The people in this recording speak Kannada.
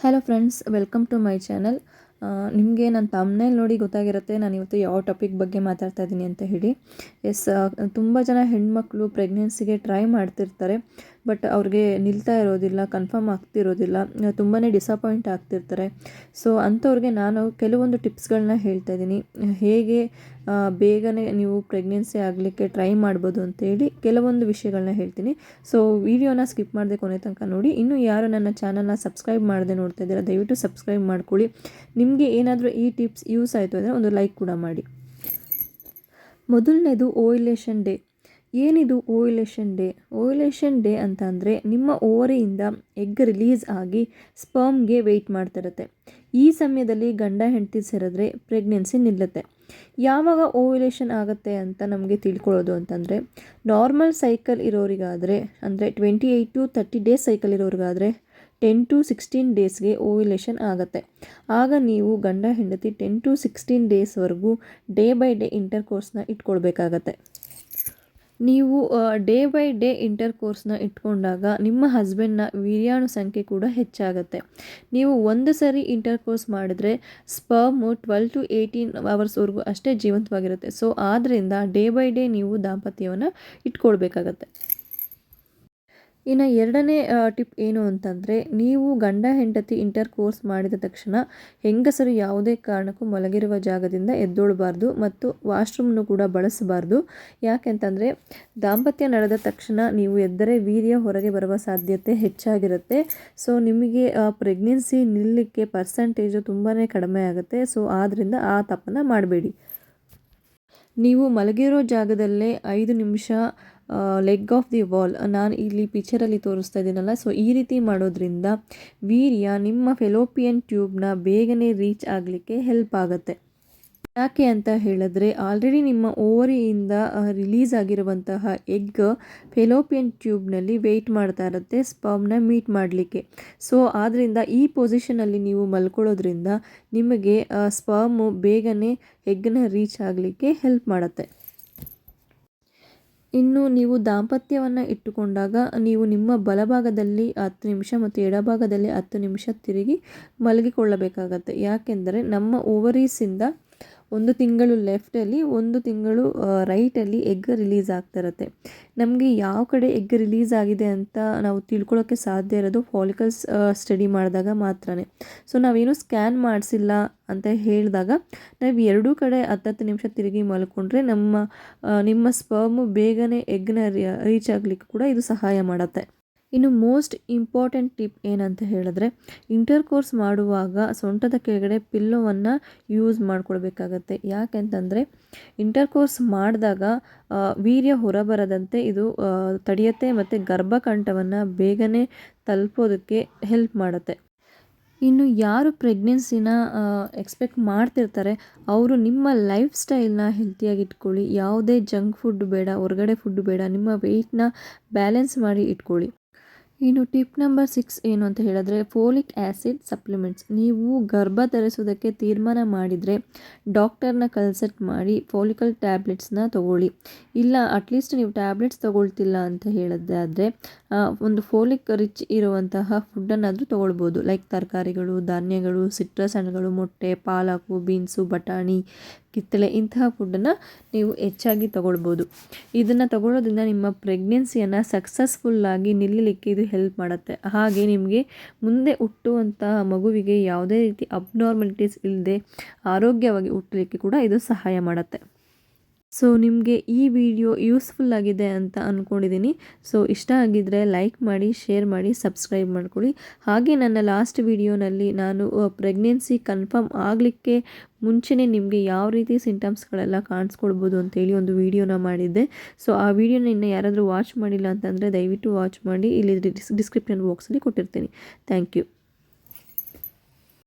Hello friends welcome to my channel ನಿಮಗೆ ನನ್ನ ತಮ್ಮನೇ ನೋಡಿ ಗೊತ್ತಾಗಿರುತ್ತೆ, ನಾನು ಇವತ್ತು ಯಾವ ಟಾಪಿಕ್ ಬಗ್ಗೆ ಮಾತಾಡ್ತಾ ಇದ್ದೀನಿ ಅಂತ ಹೇಳಿ. ಎಸ್ ತುಂಬ ಜನ ಹೆಣ್ಮಕ್ಳು ಪ್ರೆಗ್ನೆನ್ಸಿಗೆ ಟ್ರೈ ಮಾಡ್ತಿರ್ತಾರೆ. ಬಟ್ ಅವ್ರಿಗೆ ನಿಲ್ತಾ ಇರೋದಿಲ್ಲ ಕನ್ಫರ್ಮ್ ಆಗ್ತಿರೋದಿಲ್ಲ. ತುಂಬಾ ಡಿಸಪಾಯಿಂಟ್ ಆಗ್ತಿರ್ತಾರೆ. ಸೊ ಅಂಥವ್ರಿಗೆ ನಾನು ಕೆಲವೊಂದು ಟಿಪ್ಸ್ಗಳನ್ನ ಹೇಳ್ತಾ ಇದ್ದೀನಿ. ಹೇಗೆ ಬೇಗನೆ ನೀವು ಪ್ರೆಗ್ನೆನ್ಸಿ ಆಗಲಿಕ್ಕೆ ಟ್ರೈ ಮಾಡ್ಬೋದು ಅಂತೇಳಿ ಕೆಲವೊಂದು ವಿಷಯಗಳನ್ನ ಹೇಳ್ತೀನಿ. ಸೊ ವಿಡಿಯೋನ ಸ್ಕಿಪ್ ಮಾಡದೆ ಕೊನೆ ತನಕ ನೋಡಿ. ಇನ್ನು ಯಾರು ನನ್ನ ಚಾನಲ್ನ ಸಬ್ಸ್ಕ್ರೈಬ್ ಮಾಡದೆ ನೋಡ್ತಾ ಇದ್ದೀರ, ದಯವಿಟ್ಟು ಸಬ್ಸ್ಕ್ರೈಬ್ ಮಾಡ್ಕೊಳ್ಳಿ. ನಿಮಗೆ ಏನಾದರೂ ಈ ಟಿಪ್ಸ್ ಯೂಸ್ ಆಯಿತು ಅಂದರೆ ಒಂದು ಲೈಕ್ ಕೂಡ ಮಾಡಿ. ಮೊದಲನೇದು ಓಯಿಲೇಷನ್ ಡೇ ಏನಿದು ಓಯುಲೇಷನ್ ಡೇ ಓಯುಲೇಷನ್ ಡೇ ಅಂತ ಅಂದರೆ ನಿಮ್ಮ ಓವರಿಯಿಂದ ಎಗ್ ರಿಲೀಸ್ ಆಗಿ ಸ್ಪರ್ಮ್ಗೆ ವೆಯ್ಟ್ ಮಾಡ್ತಿರುತ್ತೆ ಈ ಸಮಯದಲ್ಲಿ ಗಂಡ ಹೆಂಡತಿ ಸೇರಿದ್ರೆ ಪ್ರೆಗ್ನೆನ್ಸಿ ನಿಲ್ಲುತ್ತೆ. ಯಾವಾಗ ಓವ್ಯುಲೇಷನ್ ಆಗುತ್ತೆ ಅಂತ ನಮಗೆ ತಿಳ್ಕೊಳ್ಳೋದು ಅಂತಂದರೆ ನಾರ್ಮಲ್ ಸೈಕಲ್ ಇರೋರಿಗಾದರೆ, ಅಂದರೆ twenty eight to thirty days cycle ಇರೋರಿಗಾದರೆ ten to sixteen ಡೇಸ್ಗೆ ಓವ್ಯುಲೇಷನ್ ಆಗುತ್ತೆ. ಆಗ ನೀವು ಗಂಡ, ಹೆಂಡತಿ ಟೆನ್ ಟು ಸಿಕ್ಸ್ಟೀನ್ ಡೇಸ್ವರೆಗೂ ಡೇ ಬೈ ಡೇ ಇಂಟರ್ ಕೋರ್ಸ್ನ ಇಟ್ಕೊಳ್ಬೇಕಾಗತ್ತೆ. ನೀವು ಡೇ ಬೈ ಡೇ ಇಂಟರ್ ಕೋರ್ಸ್ನ ಇಟ್ಕೊಂಡಾಗ ನಿಮ್ಮ ಹಸ್ಬೆಂಡ್ನ ವೀರ್ಯಾಣು ಸಂಖ್ಯೆ ಕೂಡ ಹೆಚ್ಚಾಗುತ್ತೆ. ನೀವು ಒಂದು ಸರಿ ಇಂಟರ್ ಕೋರ್ಸ್ ಮಾಡಿದ್ರೆ ಸ್ಪರ್ಮು ಟ್ವೆಲ್ ಟು ಏಯ್ಟೀನ್ ಅವರ್ಸ್ವರೆಗೂ ಅಷ್ಟೇ ಜೀವಂತವಾಗಿರುತ್ತೆ. ಸೊ ಆದ್ದರಿಂದ ಡೇ ಬೈ ಡೇ ನೀವು ದಾಂಪತ್ಯವನ್ನು ಇಟ್ಕೊಳ್ಬೇಕಾಗತ್ತೆ. ಇನ್ನು ಎರಡನೇ ಟಿಪ್ ಏನು ಅಂತಂದರೆ ನೀವು ಗಂಡ, ಹೆಂಡತಿ ಇಂಟರ್ ಕೋರ್ಸ್ ಮಾಡಿದ ತಕ್ಷಣ ಹೆಂಗಸರು ಯಾವುದೇ ಕಾರಣಕ್ಕೂ ಮಲಗಿರುವ ಜಾಗದಿಂದ ಎದ್ದೋಳಬಾರ್ದು ಮತ್ತು ವಾಶ್ರೂಮ್ನು ಕೂಡ ಬಳಸಬಾರ್ದು. ಯಾಕೆಂತಂದರೆ ದಾಂಪತ್ಯ ನಡೆದ ತಕ್ಷಣ ನೀವು ಎದ್ದರೆ ವೀರ್ಯ ಹೊರಗೆ ಬರುವ ಸಾಧ್ಯತೆ ಹೆಚ್ಚಾಗಿರುತ್ತೆ. ಸೊ ನಿಮಗೆ ಪ್ರೆಗ್ನೆನ್ಸಿ ನಿಲ್ಲಕ್ಕೆ ಪರ್ಸೆಂಟೇಜು ತುಂಬಾ ಕಡಿಮೆ ಆಗುತ್ತೆ. ಸೊ ಆದ್ದರಿಂದ ಆ ತಪ್ಪನ್ನು ಮಾಡಬೇಡಿ. ನೀವು ಮಲಗಿರೋ ಜಾಗದಲ್ಲೇ ಐದು ನಿಮಿಷ ಲೆಗ್ ಆಫ್ ದಿ ವಾಲ್ ನಾನು ಇಲ್ಲಿ ಪಿಕ್ಚರಲ್ಲಿ ತೋರಿಸ್ತಾ ಇದ್ದೀನಲ್ಲ. ಸೊ ಈ ರೀತಿ ಮಾಡೋದ್ರಿಂದ ವೀರ್ಯ ನಿಮ್ಮ ಫೆಲೋಪಿಯನ್ ಟ್ಯೂಬ್ನ ಬೇಗನೆ ರೀಚ್ ಆಗಲಿಕ್ಕೆ ಹೆಲ್ಪ್ ಆಗುತ್ತೆ. ಯಾಕೆ ಅಂತ ಹೇಳಿದ್ರೆ ಆಲ್ರೆಡಿ ನಿಮ್ಮ ಓವರಿಯಿಂದ ರಿಲೀಸ್ ಆಗಿರುವಂತಹ ಎಗ್ ಫೆಲೋಪಿಯನ್ ಟ್ಯೂಬ್ನಲ್ಲಿ ವೆಯ್ಟ್ ಮಾಡ್ತಾ ಇರುತ್ತೆ ಸ್ಪರ್ಮ್ನ ಮೀಟ್ ಮಾಡಲಿಕ್ಕೆ. ಸೊ ಆದ್ದರಿಂದ ಈ ಪೊಸಿಷನಲ್ಲಿ ನೀವು ಮಲ್ಕೊಳ್ಳೋದ್ರಿಂದ ನಿಮಗೆ ಸ್ಪರ್ಮು ಬೇಗನೆ ಎಗ್ನ ರೀಚ್ ಆಗಲಿಕ್ಕೆ ಹೆಲ್ಪ್ ಮಾಡುತ್ತೆ. ಇನ್ನು ನೀವು ದಾಂಪತ್ಯವನ್ನು ಇಟ್ಟುಕೊಂಡಾಗ ನೀವು ನಿಮ್ಮ ಬಲಭಾಗದಲ್ಲಿ ಹತ್ತು ನಿಮಿಷ ಮತ್ತು ಎಡಭಾಗದಲ್ಲಿ ಹತ್ತು ನಿಮಿಷ ತಿರುಗಿ ಮಲಗಿಕೊಳ್ಳಬೇಕಾಗತ್ತೆ. ಯಾಕೆಂದರೆ ನಮ್ಮ ಓವರೀಸಿಂದ ಒಂದು ತಿಂಗಳು ಲೆಫ್ಟಲ್ಲಿ ಒಂದು ತಿಂಗಳು ರೈಟಲ್ಲಿ ಎಗ್ ರಿಲೀಸ್ ಆಗ್ತಾ ಇರುತ್ತೆ. ನಮಗೆ ಯಾವ ಕಡೆ ಎಗ್ ರಿಲೀಸ್ ಆಗಿದೆ ಅಂತ ನಾವು ತಿಳ್ಕೊಳ್ಳೋಕ್ಕೆ ಸಾಧ್ಯ ಇರೋದು ಫಾಲಿಕಲ್ಸ್ ಸ್ಟಡಿ ಮಾಡಿದಾಗ ಮಾತ್ರನೇ. ಸೊ ನಾವೇನು ಸ್ಕ್ಯಾನ್ ಮಾಡಿಸಿಲ್ಲ ಅಂತ ಹೇಳಿದಾಗ ನಾವು ಎರಡೂ ಕಡೆ ಹತ್ತತ್ತು ನಿಮಿಷ ತಿರುಗಿ ಮಲ್ಕೊಂಡ್ರೆ ನಮ್ಮ ನಿಮ್ಮ ಸ್ಪರ್ಮು ಬೇಗನೆ ಎಗ್ನ ರೀಚ್ ಆಗಲಿಕ್ಕೆ ಕೂಡ ಇದು ಸಹಾಯ ಮಾಡುತ್ತೆ. ಇನ್ನು ಮೋಸ್ಟ್ ಇಂಪಾರ್ಟೆಂಟ್ ಟಿಪ್ ಏನಂತ ಹೇಳಿದ್ರೆ ಇಂಟರ್ ಕೋರ್ಸ್ ಮಾಡುವಾಗ ಸೊಂಟದ ಕೆಳಗಡೆ ಪಿಲ್ಲೋವನ್ನು ಯೂಸ್ ಮಾಡ್ಕೊಳ್ಬೇಕಾಗತ್ತೆ ಯಾಕೆಂತಂದರೆ ಇಂಟರ್ ಕೋರ್ಸ್ ಮಾಡಿದಾಗ ವೀರ್ಯ ಹೊರಬರದಂತೆ ಇದು ತಡೆಯತ್ತೆ ಮತ್ತು ಗರ್ಭಕಂಠವನ್ನು ಬೇಗನೆ ತಲುಪೋದಕ್ಕೆ ಹೆಲ್ಪ್ ಮಾಡುತ್ತೆ. ಇನ್ನು ಯಾರು ಪ್ರೆಗ್ನೆನ್ಸಿನ ಎಕ್ಸ್ಪೆಕ್ಟ್ ಮಾಡ್ತಿರ್ತಾರೆ, ಅವರು ನಿಮ್ಮ ಲೈಫ್ ಸ್ಟೈಲ್ನ ಹೆಲ್ತಿಯಾಗಿ ಇಟ್ಕೊಳ್ಳಿ ಯಾವುದೇ ಜಂಕ್ ಫುಡ್ ಬೇಡ, ಹೊರಗಡೆ ಫುಡ್ ಬೇಡ, ನಿಮ್ಮ ವೆಯ್ಟ್ನ ಬ್ಯಾಲೆನ್ಸ್ ಮಾಡಿ ಇಟ್ಕೊಳ್ಳಿ. ಇನ್ನು ಟಿಪ್ ನಂಬರ್ ಸಿಕ್ಸ್ ಏನು ಅಂತ ಹೇಳಿದ್ರೆ, ಫೋಲಿಕ್ ಆ್ಯಸಿಡ್ ಸಪ್ಲಿಮೆಂಟ್ಸ್. ನೀವು ಗರ್ಭ ಧರಿಸೋದಕ್ಕೆ ತೀರ್ಮಾನ ಮಾಡಿದರೆ ಡಾಕ್ಟರ್ನ ಕನ್ಸಲ್ಟ್ ಮಾಡಿ ಫೋಲಿಕಲ್ ಟ್ಯಾಬ್ಲೆಟ್ಸ್ನ ತಗೊಳ್ಳಿ. ಇಲ್ಲ, ಅಟ್ಲೀಸ್ಟ್ ನೀವು ಟ್ಯಾಬ್ಲೆಟ್ಸ್ ತೊಗೊಳ್ತಿಲ್ಲ ಅಂತ ಹೇಳೋದಾದರೆ ಒಂದು ಫೋಲಿಕ್ ರಿಚ್ ಇರುವಂತಹ ಫುಡ್ಡನ್ನಾದರೂ ತೊಗೊಳ್ಬೋದು. ಲೈಕ್ ತರಕಾರಿಗಳು, ಧಾನ್ಯಗಳು, ಸಿಟ್ರಸ್ ಹಣ್ಣುಗಳು, ಮೊಟ್ಟೆ, ಪಾಲಕು, ಬೀನ್ಸು, ಬಟಾಣಿ, ಕಿತ್ತಳೆ, ಇಂತಹ ಫುಡ್ಡನ್ನು ನೀವು ಹೆಚ್ಚಾಗಿ ತಗೊಳ್ಬೋದು. ಇದನ್ನು ತಗೊಳ್ಳೋದ್ರಿಂದ ನಿಮ್ಮ ಪ್ರೆಗ್ನೆನ್ಸಿಯನ್ನು ಸಕ್ಸಸ್ಫುಲ್ಲಾಗಿ ನಿಲ್ಲಲಿಕ್ಕೆ ಇದು ಹೆಲ್ಪ್ ಮಾಡುತ್ತೆ. ಹಾಗೆ ನಿಮಗೆ ಮುಂದೆ ಹುಟ್ಟುವಂತಹ ಮಗುವಿಗೆ ಯಾವುದೇ ರೀತಿ ಅಬ್ನಾರ್ಮಲಿಟೀಸ್ ಇಲ್ಲದೆ ಆರೋಗ್ಯವಾಗಿ ಹುಟ್ಟಲಿಕ್ಕೆ ಕೂಡ ಇದು ಸಹಾಯ ಮಾಡುತ್ತೆ. ಸೊ ನಿಮಗೆ ಈ ವಿಡಿಯೋ ಯೂಸ್ಫುಲ್ ಆಗಿದೆ ಅಂತ ಅಂದ್ಕೊಂಡಿದ್ದೀನಿ ಸೊ ಇಷ್ಟ ಆಗಿದ್ದರೆ ಲೈಕ್ ಮಾಡಿ, ಶೇರ್ ಮಾಡಿ, ಸಬ್ಸ್ಕ್ರೈಬ್ ಮಾಡ್ಕೊಳ್ಳಿ. ಹಾಗೆ ನನ್ನ ಲಾಸ್ಟ್ ವಿಡಿಯೋನಲ್ಲಿ ನಾನು ಪ್ರೆಗ್ನೆನ್ಸಿ ಕನ್ಫರ್ಮ್ ಆಗಲಿಕ್ಕೆ ಮುಂಚೆನೇ ನಿಮಗೆ ಯಾವ ರೀತಿ ಸಿಂಟಮ್ಸ್ಗಳೆಲ್ಲ ಕಾಣಿಸ್ಕೊಳ್ಬೋದು ಅಂತೇಳಿ ಒಂದು ವಿಡಿಯೋನ ಮಾಡಿದ್ದೆ. ಸೊ ಆ ವಿಡಿಯೋನ ಇನ್ನು ಯಾರಾದರೂ ವಾಚ್ ಮಾಡಿಲ್ಲ ಅಂತಂದರೆ ದಯವಿಟ್ಟು ವಾಚ್ ಮಾಡಿ. ಇಲ್ಲಿ ಡಿಸ್, ಡಿಸ್ಕ್ರಿಪ್ಷನ್ ಬಾಕ್ಸಲ್ಲಿ ಕೊಟ್ಟಿರ್ತೀನಿ. Thank you.